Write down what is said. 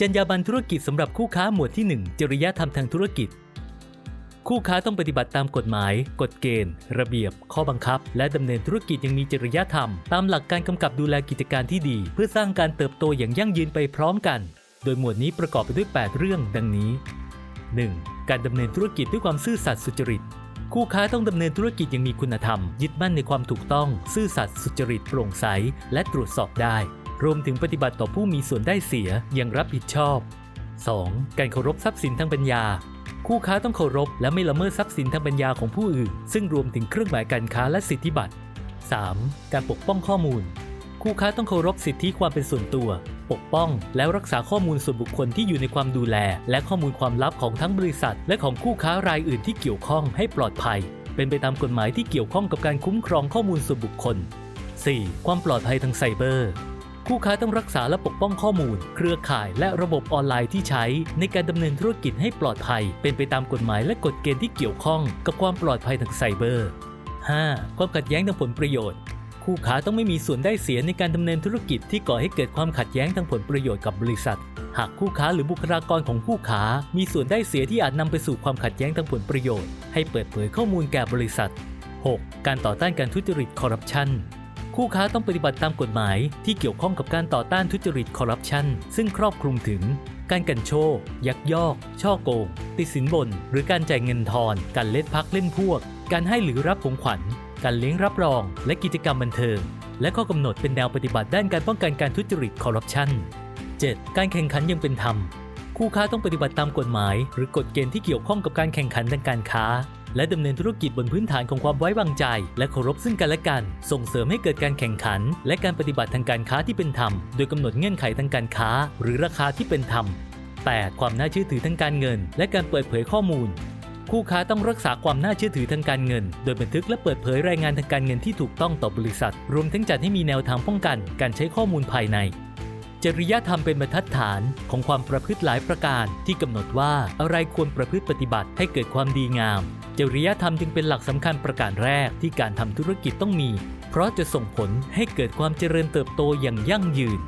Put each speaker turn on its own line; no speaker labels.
จรรยาบรรณธุรกิจสำหรับคู่ค้าหมวดที่ 1 จริยธรรมทางธุรกิจ คู่ค้าต้องปฏิบัติตามกฎหมาย กฎเกณฑ์ ระเบียบ ข้อบังคับ และดำเนินธุรกิจอยังมีจริยธรรม ตามหลักการกำกับดูแลกิจการที่ดี เพื่อสร้างการเติบโตอย่างยั่งยืนไปพร้อมกัน โดยหมวดนี้ประกอบไปด้วย 8 เรื่องดังนี้ 1. การดำเนินธุรกิจด้วยความซื่อสัตย์สุจริตคู่ค้าต้องดำเนินธุรกิจอย่างมีคุณธรรม ยึดมั่นในความถูกต้อง ซื่อสัตย์สุจริตโปร่งใส และตรวจสอบได้ รวมถึงปฏิบัติต่อผู้มีส่วนได้เสียอย่างรับผิดชอบ 2. การเคารพทรัพย์สินทางปัญญา คู่ค้าต้องเคารพและไม่ละเมิดทรัพย์สินทางปัญญาของผู้อื่น ซึ่งรวมถึงเครื่องหมายการค้าและสิทธิบัตร 3. การปกป้องข้อมูล คู่ค้าต้องเคารพสิทธิความเป็นส่วนตัว ปกป้อง และรักษาข้อมูลส่วนบุคคลที่อยู่ในความดูแล และข้อมูลความลับของทั้งบริษัท และของคู่ค้ารายอื่นที่เกี่ยวข้องให้ปลอดภัย เป็นไปตามกฎหมายที่เกี่ยวข้องกับการคุ้มครองข้อมูลส่วนบุคคล 4. ความปลอดภัยทางไซเบอร์ คู่ค้าต้องรักษาและปกป้องข้อมูล เครือข่ายและระบบออนไลน์ที่ใช้ ในการดำเนินธุรกิจให้ปลอดภัย เป็นไปตามกฎหมายและกฎเกณฑ์ที่เกี่ยวข้องกับความปลอดภัยทางไซเบอร์ 5. ความขัดแย้งทางผลประโยชน์ คู่ค้าต้องไม่มีส่วนได้เสียในการดำเนินธุรกิจที่ก่อให้เกิดความขัดแย้งทางผลประโยชน์กับบริษัท หากคู่ค้าหรือบุคลากรของคู่ค้า มีส่วนได้เสียที่อาจนำไปสู่ความขัดแย้งทางผลประโยชน์ ให้เปิดเผยข้อมูลแก่บริษัท 6. การต่อต้านการทุจริตคอร์รัปชัน คู่ค้าต้องปฏิบัติตามกฎหมายที่เกี่ยวข้องกับการต่อต้านทุจริตคอร์รัปชันซึ่งครอบคลุมถึง การกันโชคยักยอก ช่อโกง ติดสินบน หรือการจ่ายเงินทอน การเล่นพักเล่นพวก การให้หรือรับของขวัญ การเลี้ยงรับรอง และกิจกรรมบันเทิง และข้อกำหนดเป็นแนวปฏิบัติด้านการป้องกันการทุจริตคอร์รัปชัน 7. การแข่งขันยังเป็นธรรม คู่ค้าต้องปฏิบัติตามกฎหมาย หรือกฎเกณฑ์ที่เกี่ยวข้องกับการแข่งขันทางการค้า และดำเนินธุรกิจบนพื้นฐานของความไว้วางใจ และเคารพซึ่งกันและกัน ส่งเสริมให้เกิดการแข่งขัน และการปฏิบัติทางการค้าที่เป็นธรรม โดยกำหนดเงื่อนไขทางการค้า หรือราคาที่เป็นธรรม 8. ความน่าเชื่อถือทางการเงิน และการเปิดเผยข้อมูล คู่ค้าต้องรักษาความน่าเชื่อถือทางการเงิน โดยบันทึกและเปิดเผยรายงานทางการเงินที่ถูกต้องต่อบริษัท รวมทั้งจัดให้มีแนวทางป้องกัน การใช้ข้อมูลภายใน จริยธรรมเป็นบรรทัดฐานของความประพฤติหลายประการ ที่กำหนดว่าอะไรควรประพฤติปฏิบัติให้เกิดความดีงาม จริยธรรมจึงเป็นหลักสำคัญประการแรกที่การทำธุรกิจต้องมี เพราะจะส่งผลให้เกิดความเจริญเติบโตอย่างยั่งยืน